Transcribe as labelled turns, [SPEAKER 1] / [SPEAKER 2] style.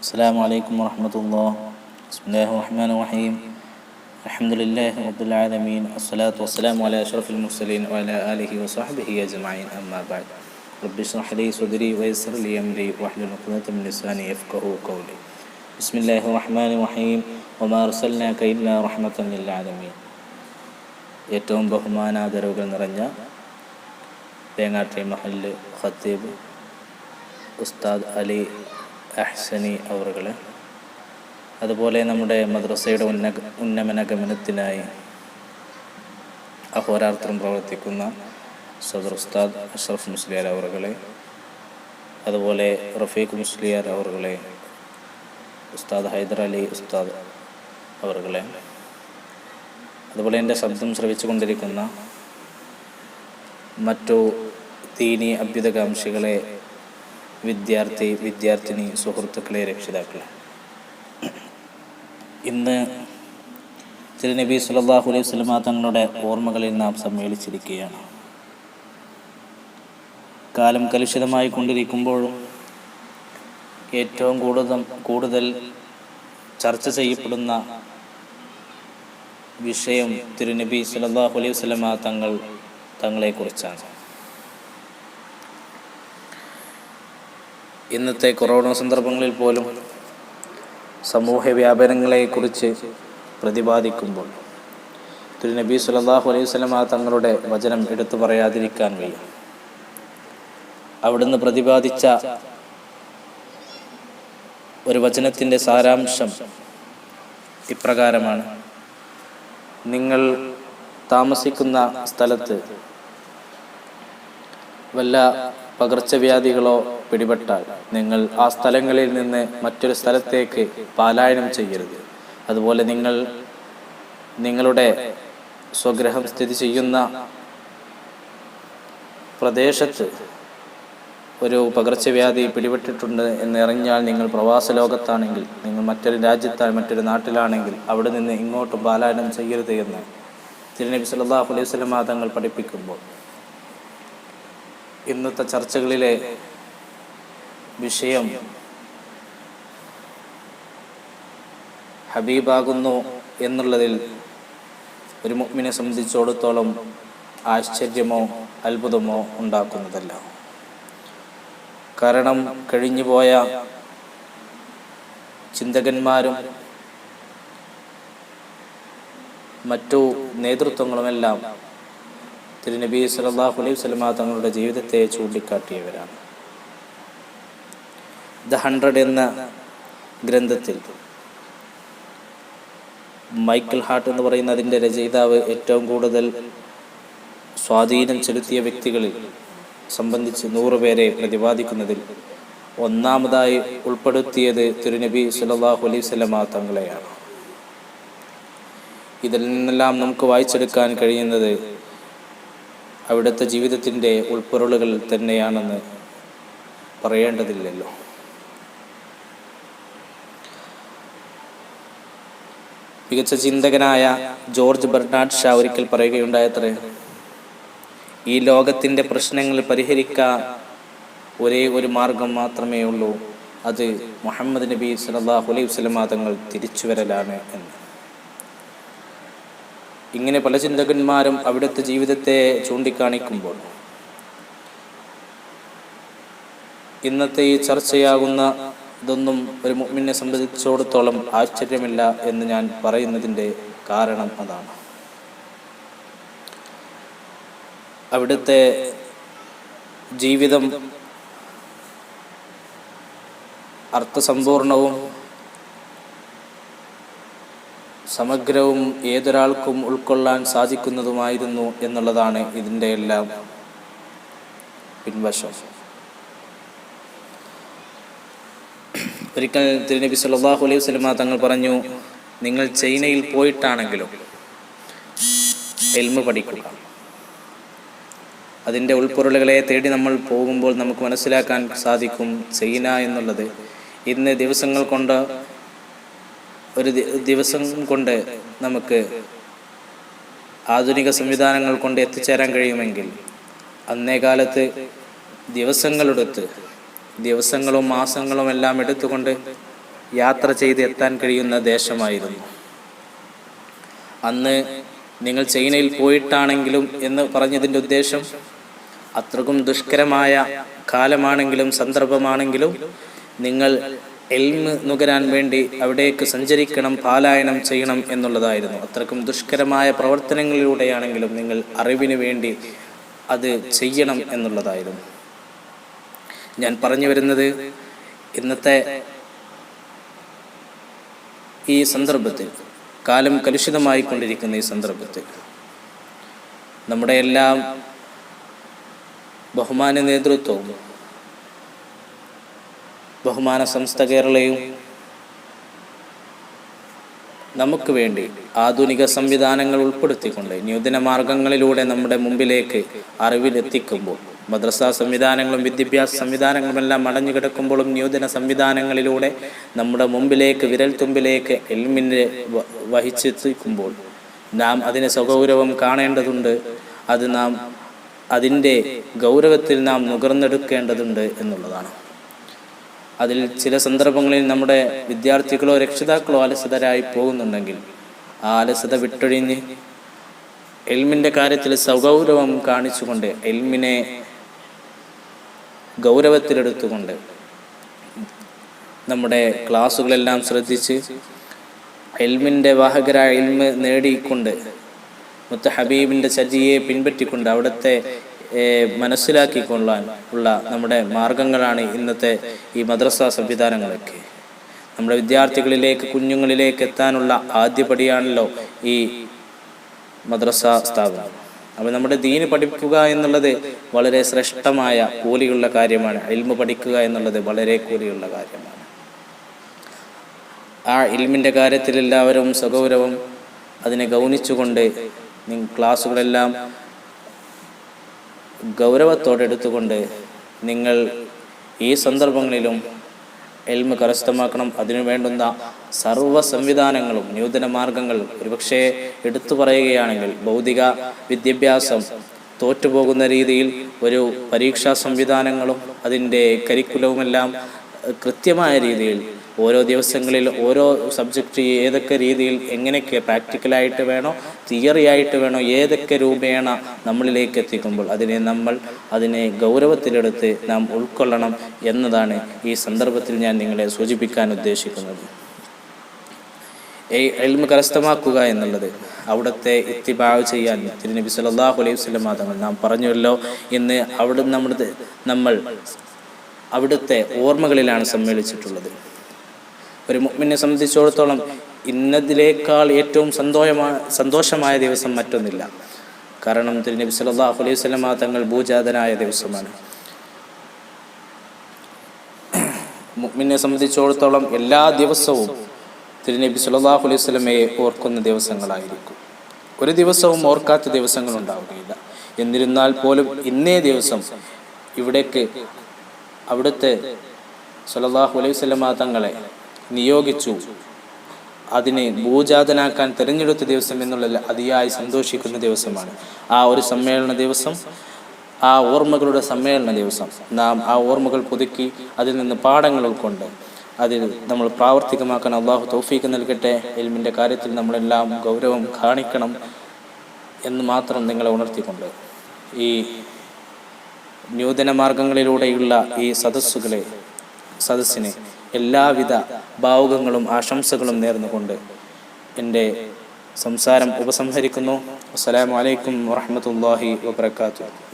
[SPEAKER 1] السلام عليكم ورحمة الله بسم الله الرحمن الرحيم الحمد لله رب العالمين الصلاة والسلام على أشرف المرسلين وعلى آله وصحبه أجمعين أما بعد رب اشرح لي صدري ويسر لي أمري واحلل عقدة من لساني يفقه قولي بسم الله الرحمن الرحيم وما أرسلناك إلا رحمة للعالمين ഏറ്റവും ബഹുമാനാദരവുകൾ നിറഞ്ഞ തേങ്ങാട്ടെ മഹല്ല് ഖത്തീബ് ഉസ്താദ് അലി അഹ്സനി അവറുകൾ അതുപോലെ നമ്മുടെ മദ്രസയുടെ ഉന്ന ഉന്നമന ഗമനത്തിനായി അഹോരാത്രം പ്രവർത്തിക്കുന്ന സദർ ഉസ്താദ് അഷ്റഫ് മുസ്ലിയാർ അവറുകളെ അതുപോലെ റഫീഖ് മുസ്ലിയാർ അവറുകളെ ഉസ്താദ് ഹൈദരലി ഉസ്താദ് അവറുകളെ. അതുപോലെ എന്റെ ശബ്ദം ശ്രവിച്ചുകൊണ്ടിരിക്കുന്ന മറ്റു തീനി അഭ്യുതകാംക്ഷികളെ വിദ്യാർത്ഥി വിദ്യാർത്ഥിനി സുഹൃത്തുക്കളെ രക്ഷിതാക്കളെ. ഇന്ന് തിരുനബി സല്ലല്ലാഹു അലൈഹി വസല്ലമ തങ്ങളുടെ ഓർമ്മകളിൽ നാം സമ്മേളിച്ചിരിക്കുകയാണ്. കാലം കലുഷിതമായി കൊണ്ടിരിക്കുമ്പോഴും ഏറ്റവും കൂടുതൽ കൂടുതൽ ചർച്ച ചെയ്യപ്പെടുന്ന വിഷയം തിരുനബി സല്ലല്ലാഹു അലൈഹി വസല്ലമ തങ്ങൾ തങ്ങളെക്കുറിച്ചാണ്. ഇന്നത്തെ കൊറോണ സന്ദർഭങ്ങളിൽ പോലും സമൂഹ വ്യാപനങ്ങളെക്കുറിച്ച് പ്രതിപാദിക്കുമ്പോൾ തിരുനബി സല്ലല്ലാഹു അലൈഹി വസല്ലമ തങ്ങളുടെ വചനം എടുത്തു പറയാതിരിക്കാൻ കഴിയും അവിടുന്ന് പ്രതിപാദിച്ച ഒരു വചനത്തിന്റെ സാരാംശം ഇപ്രകാരമാണ്. നിങ്ങൾ താമസിക്കുന്ന സ്ഥലത്ത് വല്ല പകർച്ചവ്യാധികളോ പിടിപെട്ടാൽ നിങ്ങൾ ആ സ്ഥലങ്ങളിൽ നിന്ന് മറ്റൊരു സ്ഥലത്തേക്ക് പാലായനം ചെയ്യരുത്. അതുപോലെ നിങ്ങൾ നിങ്ങളുടെ സ്വഗ്രഹം സ്ഥിതി ചെയ്യുന്ന പ്രദേശത്ത് ഒരു പകർച്ചവ്യാധി പിടിപെട്ടിട്ടുണ്ട് എന്നറിഞ്ഞാൽ നിങ്ങൾ പ്രവാസ ലോകത്താണെങ്കിൽ നിങ്ങൾ മറ്റൊരു രാജ്യത്താൽ മറ്റൊരു നാട്ടിലാണെങ്കിൽ അവിടെ നിന്ന് ഇങ്ങോട്ടും പാലായനം ചെയ്യരുത് എന്ന് തിരുനബി സല്ലല്ലാഹു അലൈഹി വസല്ലമ തങ്ങൾ പഠിപ്പിക്കുമ്പോൾ. ഇന്നത്തെ ചർച്ചകളിലെ വിഷയം. ഹബീബാകുന്നു എന്നുള്ളതിൽ ഒരു മുഗ്മിനെ സംബന്ധിച്ചിടത്തോളം ആശ്ചര്യമോ അത്ഭുതമോ ഉണ്ടാക്കുന്നതല്ല. കാരണം കഴിഞ്ഞുപോയ ചിന്തകന്മാരും മറ്റു നേതൃത്വങ്ങളുമെല്ലാം തിരുനബി സലാഹു അലൈഹി വസല്ലമ തങ്ങളുടെ ജീവിതത്തെ ചൂണ്ടിക്കാട്ടിയവരാണ്. ദ ഹൺഡ്രഡ് എന്ന ഗ്രന്ഥത്തിൽ. മൈക്കിൾ ഹാർട്ട് എന്ന് പറയുന്ന അതിന്റെ രചയിതാവ് ഏറ്റവും കൂടുതൽ സ്വാധീനം ചെലുത്തിയ വ്യക്തികളിൽ സംബന്ധിച്ച് നൂറ് പേരെ പ്രതിപാദിക്കുന്നതിൽ ഒന്നാമതായി ഉൾപ്പെടുത്തിയത് തിരുനബി സല്ലല്ലാഹു അലൈഹി വസല്ലമ തങ്ങളെയാണ്. ഇതിൽ നിന്നെല്ലാം നമുക്ക് വായിച്ചെടുക്കാൻ കഴിയുന്നത് അവിടുത്തെ ജീവിതത്തിന്റെ ഉൾപ്പൊരുളുകൾ തന്നെയാണെന്ന് പറയേണ്ടതില്ലല്ലോ. മികച്ച ചിന്തകനായ ജോർജ് ബെർണാഡ് ഷാ ഒരിക്കൽ പറയുകയുണ്ടായത്രേ ഈ ലോകത്തിന്റെ പ്രശ്നങ്ങൾ പരിഹരിക്കാൻ ഒരേ ഒരു മാർഗം മാത്രമേ ഉള്ളൂ. അത് മുഹമ്മദ് നബി സലാഹു അലൈഹി വസല്ലമ തങ്ങൾ തിരിച്ചു വരലാണ് എന്ന്. ഇങ്ങനെ പല ചിന്തകന്മാരും അവിടുത്തെ ജീവിതത്തെ ചൂണ്ടിക്കാണിക്കുമ്പോൾ ഇന്നത്തെ ഈ ചർച്ചയാകുന്ന ഇതൊന്നും ഒരു മുഅ്മിനെ സംബന്ധിച്ചിടത്തോളം ആശ്ചര്യമില്ല എന്ന് ഞാൻ പറയുന്നതിന്റെ കാരണം അതാണ്. അവിടുത്തെ ജീവിതം അർത്ഥസമ്പൂർണവും സമഗ്രവും ഏതൊരാൾക്കും ഉൾക്കൊള്ളാൻ സാധിക്കുന്നതുമായിരുന്നു എന്നുള്ളതാണ് ഇതിന്റെ എല്ലാം പിൻവശം. ഒരിക്കൽ തിരുനബി സല്ലാഹു അലൈഹി സ്വലമ തങ്ങൾ പറഞ്ഞു നിങ്ങൾ ചൈനയിൽ പോയിട്ടാണെങ്കിലും എൽമ പഠിക്കുക. അതിന്റെ ഉൾപ്പൊരുളുകളെ തേടി നമ്മൾ പോകുമ്പോൾ നമുക്ക് മനസ്സിലാക്കാൻ സാധിക്കും ചൈന എന്നുള്ളത്. ഇന്ന് ദിവസങ്ങൾ കൊണ്ട് ഒരു ദിവസം കൊണ്ട് നമുക്ക് ആധുനിക സംവിധാനങ്ങൾ കൊണ്ട് എത്തിച്ചേരാൻ കഴിയുമെങ്കിൽ അന്നേ കാലത്ത് ദിവസങ്ങളെടുത്ത് ദിവസങ്ങളും മാസങ്ങളും എല്ലാം എടുത്തുകൊണ്ട് യാത്ര ചെയ്ത് എത്താൻ കഴിയുന്ന ദേശമായിരുന്നു. അന്ന് നിങ്ങൾ ചൈനയിൽ പോയിട്ടാണെങ്കിലും എന്ന് പറഞ്ഞതിന്റെ ഉദ്ദേശം അത്രക്കും ദുഷ്കരമായ കാലമാണെങ്കിലും സന്ദർഭമാണെങ്കിലും നിങ്ങൾ എൽമ് നുകരാൻ വേണ്ടി അവിടേക്ക് സഞ്ചരിക്കണം പാലായനം ചെയ്യണം എന്നുള്ളതായിരുന്നു. അത്രക്കും ദുഷ്കരമായ പ്രവർത്തനങ്ങളിലൂടെയാണെങ്കിലും നിങ്ങൾ അറിവിന് വേണ്ടി അത് ചെയ്യണം എന്നുള്ളതായിരുന്നു. ഞാൻ പറഞ്ഞു വരുന്നത് ഇന്നത്തെ ഈ സന്ദർഭത്തിൽ കാലം കലുഷിതമായി കൊണ്ടിരിക്കുന്ന ഈ സന്ദർഭത്തിൽ നമ്മുടെ എല്ലാം ബഹുമാന നേതൃത്വവും ബഹുമാന സംസ്ഥ കേരളയും നമുക്ക് വേണ്ടി ആധുനിക സംവിധാനങ്ങൾ ഉൾപ്പെടുത്തിക്കൊണ്ട് ന്യൂതന മാർഗങ്ങളിലൂടെ നമ്മുടെ മുമ്പിലേക്ക് അറിവിലെത്തിക്കുമ്പോൾ മദ്രസ സംവിധാനങ്ങളും വിദ്യാഭ്യാസ സംവിധാനങ്ങളുമെല്ലാം അടഞ്ഞു കിടക്കുമ്പോഴും നൂതന സംവിധാനങ്ങളിലൂടെ നമ്മുടെ മുമ്പിലേക്ക് വിരൽ തുമ്പിലേക്ക് എൽമിനെ വഹിച്ചെത്തിക്കുമ്പോൾ നാം അതിനെ സഗൗരവം കാണേണ്ടതുണ്ട്. അത് നാം അതിന്റെ ഗൗരവത്തിൽ നാം നുകർന്നെടുക്കേണ്ടതുണ്ട് എന്നുള്ളതാണ്. അതിൽ ചില സന്ദർഭങ്ങളിൽ നമ്മുടെ വിദ്യാർത്ഥികളോ രക്ഷിതാക്കളോ അലസതരായി പോകുന്നുണ്ടെങ്കിൽ ആ അലസത വിട്ടൊഴിഞ്ഞ് എൽമിന്റെ കാര്യത്തിൽ സൗഗൗരവം കാണിച്ചുകൊണ്ട് എൽമിനെ ഗൗരവത്തിലെടുത്തുകൊണ്ട് നമ്മുടെ ക്ലാസ്സുകളെല്ലാം ശ്രദ്ധിച്ച് എൽമിന്റെ വാഹകരായ എൽമ് നേടിക്കൊണ്ട് മുത്ത ഹബീബിന്റെ ചജിയെ പിൻപറ്റിക്കൊണ്ട് അവിടുത്തെ മനസ്സിലാക്കിക്കൊള്ളാൻ ഉള്ള നമ്മുടെ മാർഗങ്ങളാണ് ഇന്നത്തെ ഈ മദ്രസ സംവിധാനങ്ങളൊക്കെ. നമ്മുടെ വിദ്യാർത്ഥികളിലേക്ക് കുഞ്ഞുങ്ങളിലേക്ക് എത്താനുള്ള ആദ്യപടിയാണല്ലോ ഈ മദ്രസ സ്ഥാപനം. അപ്പോൾ നമ്മുടെ ദീന് പഠിക്കുക എന്നുള്ളത് വളരെ ശ്രേഷ്ഠമായ കൂലിയുള്ള കാര്യമാണ്. ഇൽമ പഠിക്കുക എന്നുള്ളത് വളരെ കൂലിയുള്ള കാര്യമാണ്. ആ ഇൽമിന്റെ കാര്യത്തിൽ എല്ലാവരും സഗൗരവം അതിനെ ഗൗനിച്ചുകൊണ്ട് ക്ലാസ്സുകളെല്ലാം ഗൗരവത്തോടെ എടുത്തുകൊണ്ട് നിങ്ങൾ ഈ സന്ദർഭങ്ങളിലും എൽമ കരസ്ഥമാക്കണം. അതിനു വേണ്ടുന്ന സർവ സംവിധാനങ്ങളും നൂതന മാർഗങ്ങൾ ഒരുപക്ഷെ എടുത്തു പറയുകയാണെങ്കിൽ ഭൗതിക വിദ്യാഭ്യാസം തോറ്റുപോകുന്ന രീതിയിൽ ഒരു പരീക്ഷാ സംവിധാനങ്ങളും അതിന്റെ കരിക്കുലവുമെല്ലാം കൃത്യമായ രീതിയിൽ ഓരോ ദിവസങ്ങളിൽ ഓരോ സബ്ജക്റ്റ് ഏതൊക്കെ രീതിയിൽ എങ്ങനെയൊക്കെ പ്രാക്ടിക്കലായിട്ട് വേണോ തിയറി ആയിട്ട് വേണോ ഏതൊക്കെ രൂപേണ നമ്മളിലേക്ക് എത്തിക്കുമ്പോൾ അതിനെ നമ്മൾ അതിനെ ഗൗരവത്തിലെടുത്ത് നാം ഉൾക്കൊള്ളണം എന്നതാണ് ഈ സന്ദർഭത്തിൽ ഞാൻ നിങ്ങളെ സൂചിപ്പിക്കാൻ ഉദ്ദേശിക്കുന്നത്. ഈ എൽമ കരസ്ഥമാക്കുക എന്നുള്ളത് അവിടുത്തെ ഇത്തിബാവ് ചെയ്യാൻ തിരുനബി സല്ലല്ലാഹു അലൈഹി വസല്ലം തങ്ങൾ നാം പറഞ്ഞുവല്ലോ. ഇന്ന് അവിടെ നമ്മുടെ നമ്മൾ അവിടുത്തെ ഓർമ്മകളിലാണ് സമ്മേളിച്ചിട്ടുള്ളത്. ഒരു മുഗ്മിനെ സംബന്ധിച്ചിടത്തോളം ഇന്നതിലേക്കാൾ ഏറ്റവും സന്തോഷമായ സന്തോഷമായ ദിവസം മറ്റൊന്നില്ല. കാരണം തിരുനബി സല്ലല്ലാഹു അലൈഹി സ്വലമ തങ്ങൾ ഭൂജാതനായ ദിവസമാണ്. മുഗ്മിനെ സംബന്ധിച്ചിടത്തോളം എല്ലാ ദിവസവും തിരുനബി സല്ലല്ലാഹു അലൈഹി സ്വലമയെ ഓർക്കുന്ന ദിവസങ്ങളായിരിക്കും. ഒരു ദിവസവും ഓർക്കാത്ത ദിവസങ്ങൾ ഉണ്ടാവുകയില്ല. എന്നിരുന്നാൽ പോലും ഇന്നേ ദിവസം ഇവിടേക്ക് അവിടുത്തെ സല്ലല്ലാഹു അലൈഹി വസല്ലമ തങ്ങളെ നിയോഗിച്ചു. അതിനെ ഭൂജാതനാക്കാൻ തിരഞ്ഞെടുത്ത ദിവസം എന്നുള്ള അതിയായി സന്തോഷിക്കുന്ന ദിവസമാണ്. ആ ഒരു സമ്മേളന ദിവസം ആ ഓർമ്മകളുടെ സമ്മേളന ദിവസം. നാം ആ ഓർമ്മകൾ പുതുക്കി അതിൽ നിന്ന് പാഠങ്ങൾ ഉൾക്കൊണ്ട് അതിൽ നമ്മൾ പ്രാവർത്തികമാക്കാൻ അള്ളാഹു തൗഫീക്ക് നൽകട്ടെ. എൽമിന്റെ കാര്യത്തിൽ നമ്മളെല്ലാം ഗൗരവം കാണിക്കണം എന്ന് മാത്രം നിങ്ങളെ ഉണർത്തിക്കൊണ്ട് ഈ നൂതന മാർഗങ്ങളിലൂടെയുള്ള ഈ സദസ്സുകളെ സദസ്സിന് എല്ലാവിധ ഭാവുകങ്ങളും ആശംസകളും നേർന്നുകൊണ്ട് എന്റെ സംസാരം ഉപസംഹരിക്കുന്നു. അസ്സലാമു അലൈക്കും വറഹ്മത്തുള്ളാഹി വബറകാതുഹു.